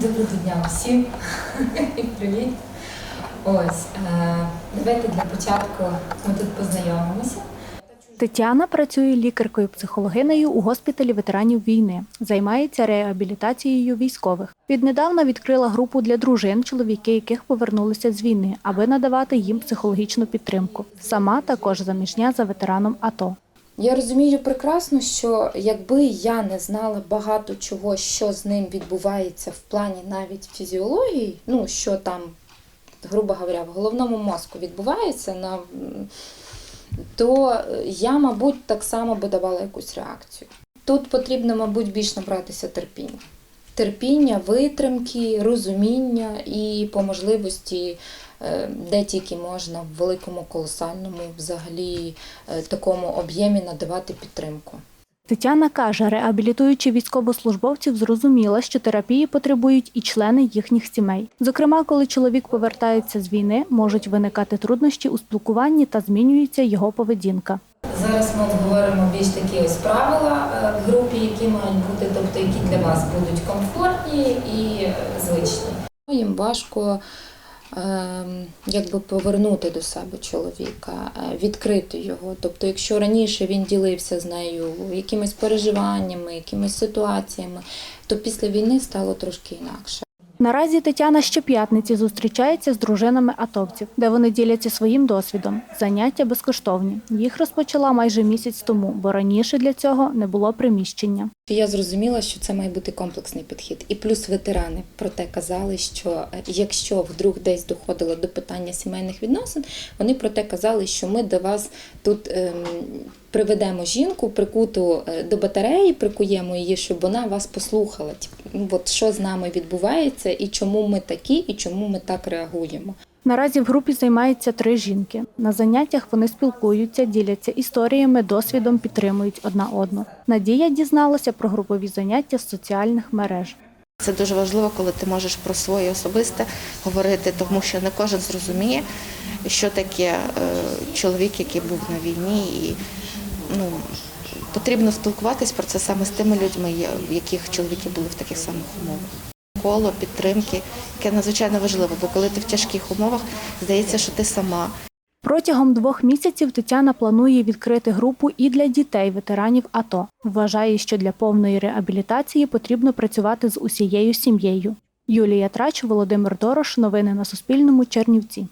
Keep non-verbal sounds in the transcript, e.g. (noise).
Доброго дня всім. (laughs) Привіт. Ось е, давайте для початку ми тут познайомимося. Тетяна працює лікаркою-психологинею у госпіталі ветеранів війни, займається реабілітацією військових. Віднедавна відкрила групу для дружин, чоловіки яких повернулися з війни, аби надавати їм психологічну підтримку. Сама також заміжня за ветераном АТО. Я розумію прекрасно, що якби я не знала багато чого, що з ним відбувається в плані навіть фізіології, ну що там, грубо говоря, в головному мозку відбувається, на, то я, мабуть, так само би давала якусь реакцію. Тут потрібно, мабуть, більш набратися терпіння. Терпіння, витримки, розуміння і по можливості, де тільки можна в великому, колосальному, взагалі е, такому об'ємі надавати підтримку. Тетяна каже, реабілітуючи військовослужбовців, зрозуміла, що терапії потребують і члени їхніх сімей. Зокрема, коли чоловік повертається з війни, можуть виникати труднощі у спілкуванні та змінюється його поведінка. Зараз ми обговоримо більш такі ось правила е, в групі, які мають бути, тобто які для вас будуть комфортні і е, звичні. Їм важко якби повернути до себе чоловіка, е, відкрити його. Тобто, якщо раніше він ділився з нею якимись переживаннями, якимись ситуаціями, то після війни стало трошки інакше. Наразі Тетяна щоп'ятниці зустрічається з дружинами атовців, де вони діляться своїм досвідом. Заняття безкоштовні. Їх розпочала майже місяць тому, бо раніше для цього не було приміщення. Я зрозуміла, що це має бути комплексний підхід. І плюс ветерани про те казали, що е, якщо вдруг десь доходило до питання сімейних відносин, вони про те казали, що ми до вас тут ем, приведемо жінку, прикуту е, до батареї, прикуємо її, щоб вона вас послухала. Ну, от що з нами відбувається, і чому ми такі, і чому ми так реагуємо. Наразі в групі займаються три жінки. На заняттях вони спілкуються, діляться історіями, досвідом, підтримують одна одну. Надія дізналася про групові заняття з соціальних мереж. Це дуже важливо, коли ти можеш про своє особисте говорити, тому що не кожен зрозуміє, що таке е, чоловік, який був на війні, і ну, потрібно спілкуватись про це саме з тими людьми, в яких чоловіки були в таких самих умовах. Коло підтримки, яке надзвичайно важливо, бо коли ти в тяжких умовах, здається, що ти сама. Протягом двох місяців Тетяна планує відкрити групу і для дітей ветеранів АТО. Вважає, що для повної реабілітації потрібно працювати з усією сім'єю. Юлія Трач, Володимир Дорош. Новини на Суспільному. Чернівці.